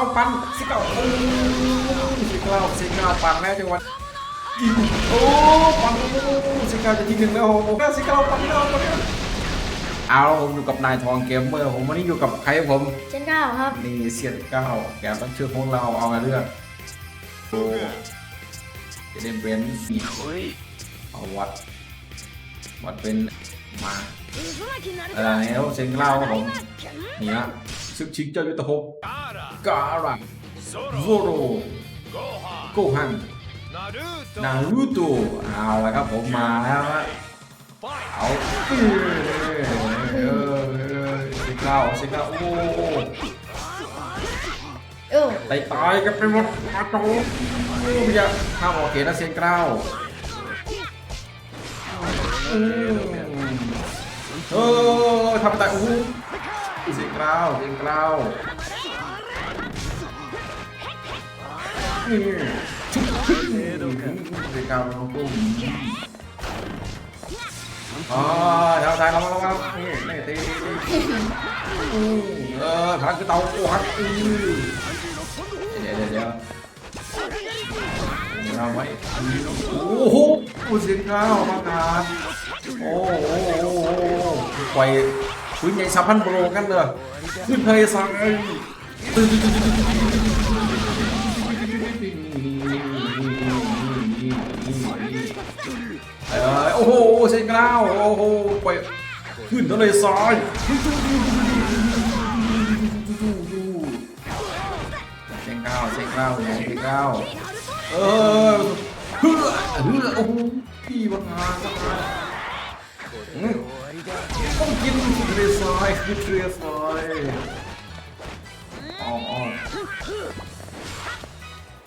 เอาปันสิเก้าโอ้สิเก้าสิเก้าปันแล้วจังหวะยิงโอ้ปันโอ้สิเก้าจะที่หนึ่งแล้วโอ้โหสิเก้าปันแล้วปันแล้วเอาผมอยู่กับนายทองเกมเมอร์ผมวันนี้อยู่กับใครผมเจนเก้าครับนี่เสียดเก้าแกต้องเชื่อพวกเราเอามาเลือกโอ้จะได้เบนซ์เอาวัดวัดเป็นมาอะไรแล้วเซนเล่าครับผมนี่ฮะซึกชิงเจ้ายุทธภพ การังโซโรโกฮังนารูโตเอาละครับผมมาแล้วฮะเอาเออเออเออเซนเล่าเซนเล่าโอ้เออตายตายกันไปหมดมาโตอย่าห้ามออกเขตนะเซียนเกล้าอืมเออทำแต่อู้เซียนเกล้าเซียนเกล้านี่ ชุบชุบเซียเกล้าลงตุ้มอ๋อแถวไทยเราเราเรานี่นี่ตีตีตีเออพลังคือเตาโอ้ฮักเดี๋ยวเดี๋ยวเดี๋ยวเราไว้โอ้โหอุสินข้าวมากาศโอ้โหโอ้โหปล่อยพื้นใหญ่สามพันโปรกันเลยขึ้นเพยสังไอ้ โอ้โหเซนกล้าวโอ้โหไปขึ้นทะเลทรายเสียงเก้าเสียงเก้าเสียงเก้าเออเฮ้อเฮ้อโอ้โหพี่บังงานบังงานอืมต้องกินเทรซอยคือเทรซอยอ๋ออ๋อ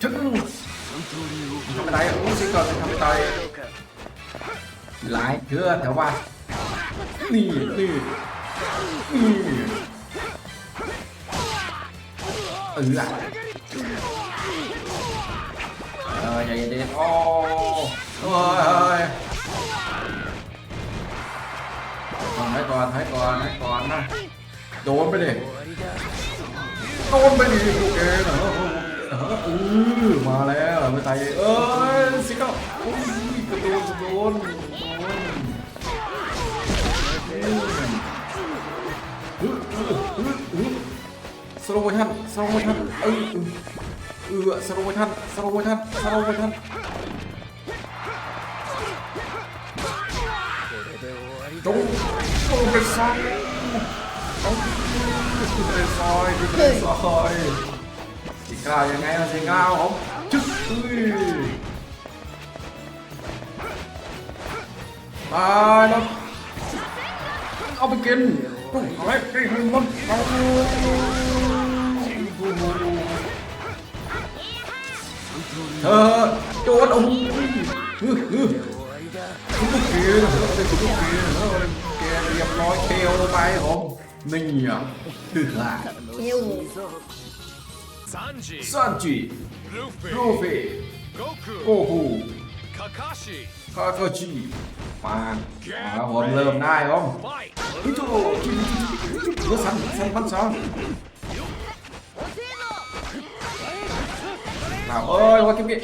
ถึงทำอะไรอะโอ้สิก่อนจะทำอะไร หลายเถื่อแต่ว่า นี่นี่นี่เออเออใจเย็นๆโอ้โอ้ยก่อนให้ก่อนให้ก่อนให้ก่อนนะโดนไปดิโดนไปดิพวกแกเหรออออือมาแล้วไม่ตายเอ้ยสิเก้าอุ้ยกระโดนกระโดนกระโด สโลว์ชั่นสโลว์ชั่นเออเออสโลว์ชั่นสโลว์ชั่นสโลว์ชั่นจงจงไปซอยจงไปซอยไปซอยสิกล้าวยังไงล่ะสิกล้าวผมจึ๊กอุ้ยตายแล้ว เาไปกินเอาไปกินมันเธอโจรโอ้ยฮึฮึคุณผู้กีนคุณผู้กีนแกเรียบร้อยเคลไปของนี่อะฮึฮ่าเคลซันจิรูฟี่โกคูคาคาชิคาคาชิ มาแล้วผมเริ่มได้ผมฮิจูรู้สันสันพันสองเอาเอ้ยว่ากิ๊บกิ๊บ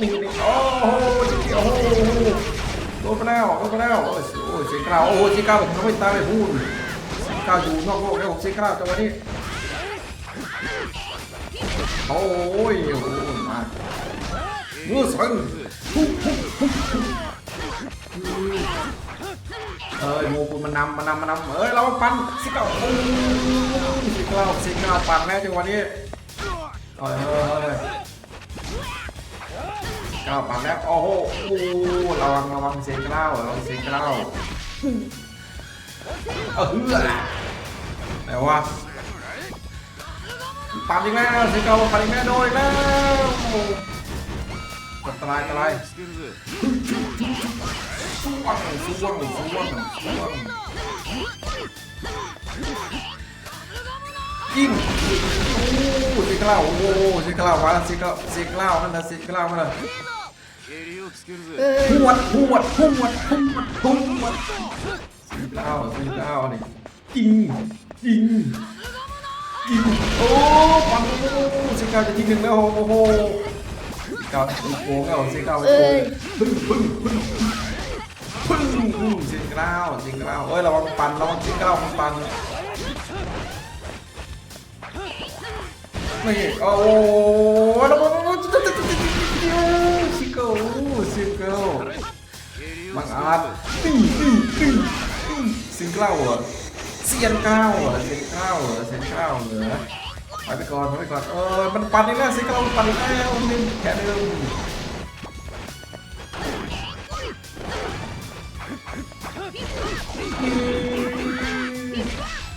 นี่นี่โอ้โหจิ๊บโอ้โหโดนไปแล้วโดนไปแล้วโอ้ยสิงเก้าโอ้โหซิงเก้าผมไม่ตามไปพูดซิงเก้าอยู่นอกโลกแล้วผมซิงเก้าจังหวะนี้โอ้ยโอ้โหมารู้สัน เอ้ยโมกุลมันนำมันนำมันนำเอ้ยเราปันสิเก้าโอ้สิเก้าสิเก้าปันแล้วจังหวะนี้เอ้ยเอ้ยเก้าปันแล้วโอ้โหระวังระวังเสียงเก้าระวังเสียงเก้าเออแต่ว่าปันอีกแล้วสิเกาปันอีกแล้วโดนอีกแล้วอันตรายอันตราย ช่วงช่วงช่วงช่วงยิงโอ้สิกล้าวโอ้สิกล้าวมาสิกล้าสิกล้าวนั่นนะสิกล้าวมันนะเออหวดหวดหวดหวดหวดสิกล้าวสิกล้าวนี่ยิงยิงยิงโอ้ปังโอ้สิเก้าวจะทีหนึ่งแล้วโอ้โหสิเก้าวโกงแล้วสิเก้าวโอ้งยพึ่งพึ่งพึ่ง พึ่งพึ่งเกล้าสิงเกล้าเอ้ยระวังปันระวังสิงเกล้ามันปันไม่โอ้โหระวังสิงเก้าสิงเก้าบังอาจนี่นี่นี่นี่สิงเกล้าเหรอเซียนเกล้าเหรอเซียนเกล้าเหรอเซียนเกล้าเหรอไปไปก่อนไปก่อนเออมันปั่นอีกแล้วสิงเกล้าปันอีกแล้วนี่แค่เดิม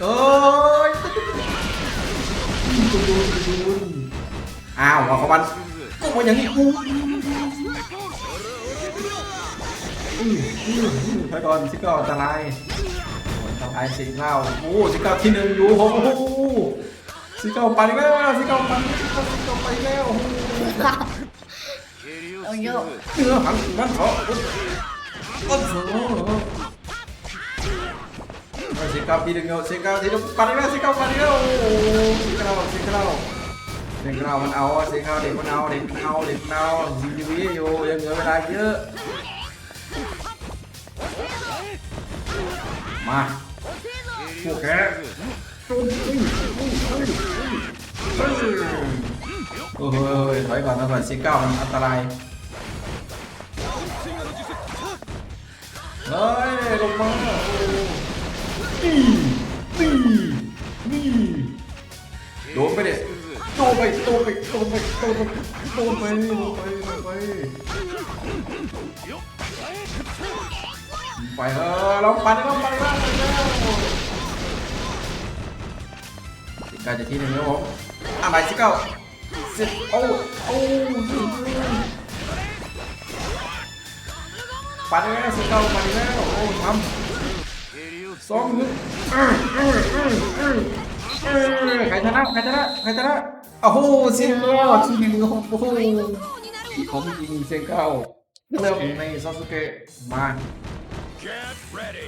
เอ้ยตุนตุนตุนอ้าวเอาเขาบันก็มาอย่างนี้อู้อืมอืมอืมไปก่อนซิกเก้าอันตรายอันตรายสิเก้าโอ้ซิกเก้าที่หนึ่งอยู่โอ้โหซิกเก้าไปแล้วซิกเก้าไปซิกเก้าซิกเก้าไปแล้วโอ้โหเอาโยกเนื้อหังมันเหรอโอ้โห ซิกเก้าที่หนึ่งอยู่ซิกเก้าที่หนึ่งไปแล้วซิกเก้าไปแล้วโอ้โหซิกเก้าซิกเก้าเด็กเรามันเอาซิกเก้าเด็กมันเอาเด็กมันเอาเด็กมันเอายิงยิงอยู่ยังเหลือเวลาเยอะ มาพวกแกตุ้โอ้ยถอยก่อนนะก่อนซีเก้ามันอันตรายเฮ้ยลงมา นี่นี่นี่โดนไปเด็โดนไปโดนไปโดนไปโดนไปโดนไปโดนไปโดนไปไปเออเราปั่นเราปั่นเราปั่นแล้วสิกาจะที่หนึ่งแล้วผมอะไปสิเก้าสิบโอ้โอ้ปั่นแล้วสิเก้าปั่นแล้วโอ้ทำ สองหนึ่งเออเออเออเออเออใครชนะใครชนะใครชนะโอ้โหสิเก้าที่หนึ่งโอ้โหผมยิงเซเก้าเริ่มในซาสุเกะมา Get ready.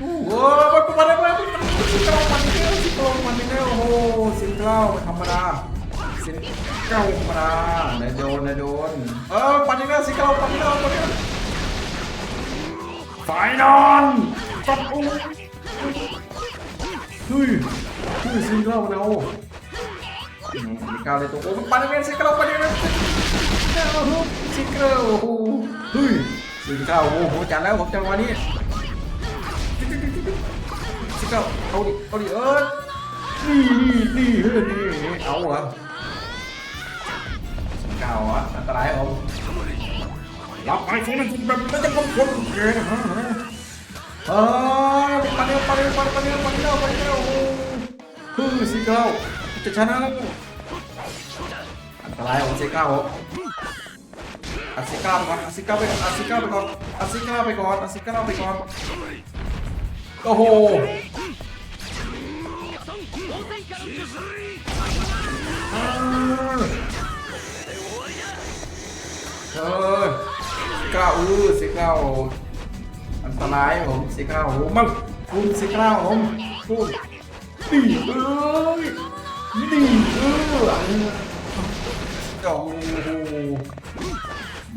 โอ้โหมันมันมันมันสิเก้ามันเก้าสิเก้ามันเก้าโอ้โหสิเก้าธรรมดาสิ เก้าธรรมดาเนโดนเนโดน เออปันเก้าสิเก้าปันเก้าปันเก้าไฟนอนปัดโอ้เฮ้ยเฮ้ยสิเก้าเนาสิเก้าเลยตัวโอ้ปันเก้าสิเก้าปันเก้าสิเก้าโอ้โหเฮ้ยสิเก้าโอ้โหจัดแล้วผมจังวันนี้สิเก้าเอาดิเอาดิเออนี่นี่เฮ้ยนี่เอาเหรอ ก้าอะอันตรายผมรับไปคนนั้นแบบไม่จะคนคนเกินฮะเฮ้ยไปเร็วไปเร็วไปเร็วไปเร็วไปเร็วเฮ้ยสิเก้าจะชนะอันตรายของสิเก้าอาซิก้าไปก่อนอาซิก้าไปก่อนอาซิก้าไปก่อนอาซิก้าไปก่อนอาซิก้าไปก่อนโอ้โห เออสิก้าอู้สิก้าอันตรายผมสิก้าโอ้มั่งคุณสิก้าผมคุณดีเอ้ยดีเออโอ้โห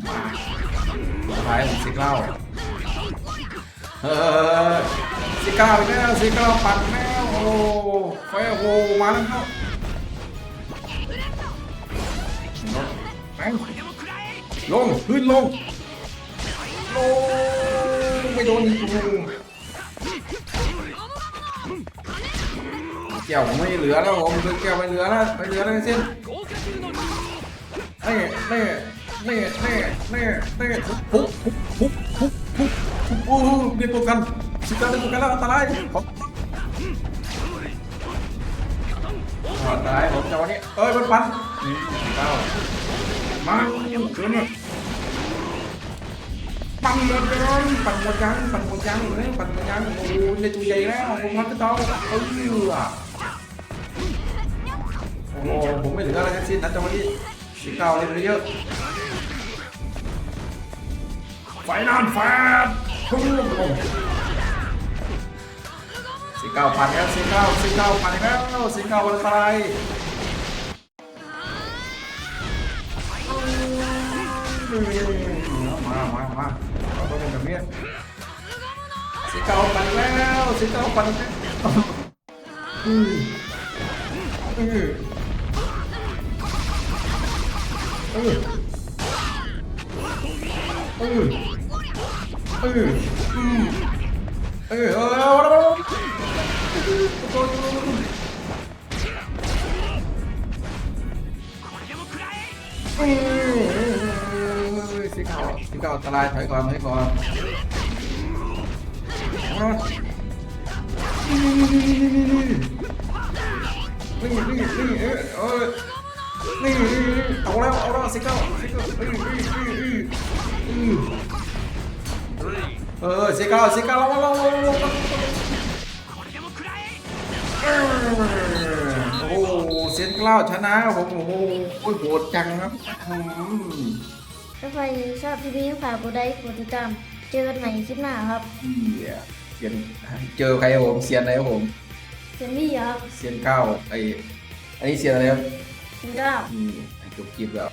มาอันตายผมสิก้าเออสิเก้าแล้วสิเก้าปั่นแล้วโอ้ไฟโอ้มาแล้ว แม่งลงขึ้นลงลงไม่โดนอีกแก้วไม่เหลือแล้วผมแก้วไม่เหลือแล้วไม่เหลือแล้วเสิ้นเนี่นี่นี่นี่นี่นี่ปุ๊บปุ๊บปุ๊บปุ๊บปุ๊บโอ้โหเรียกตัวกันสิการเรียกตัวกันแล้วอันตรายอันตรายผมจะวันนี้เอ้ยมันปันนี่เก้า มาเกินเลยปังหมดเลยปังหมดยังปังหมดยังเลยปังหมดยังโอ้โหในตัวใหญ่แล้วผมมันก็ต้องเออโอ้โหผมไม่เหลืออะไรทั้งสิ้นนะจังหวะนี้สิเก้าเล่นเยอะไฟนานแฟดสี่เก้าพันแล้วสี่เก้าสี่เก้าพันแล้วสี่เก้าวันอะไร มามามาเราต้องเป็นแบบนี้สี่เก้าพันแล้วสี่เก้าพันแล้วอืออืออืออืออืออืมเออเอาเอาเอาเอาเอ ขาวสีขาวอันตรายถอยก่อนถอยก่อนเอานี่นี่นี่นี่เออเออนี่นี่นี่เอาแล้วเอาแล้วสีขาวสีขาวเออเออเออเออเออสีขาวสีขาวระวังระวังระวังระวังโอ้เซียนกล้าวชนะผมโอ้โหโหดจังครับ ถ้าใครชอบพี่พี่ฝากกดไลค์กดติดตาม เจอกันใหม่คลิปหน้าครับเหี้ยเซียนเจอใครครับผมเซียนอะไรครับผมเจนนี่ครับเซียนเก้าไออันนี้เซียนอะไรครับคุณเจ้า อืมจบคลิปแล้ว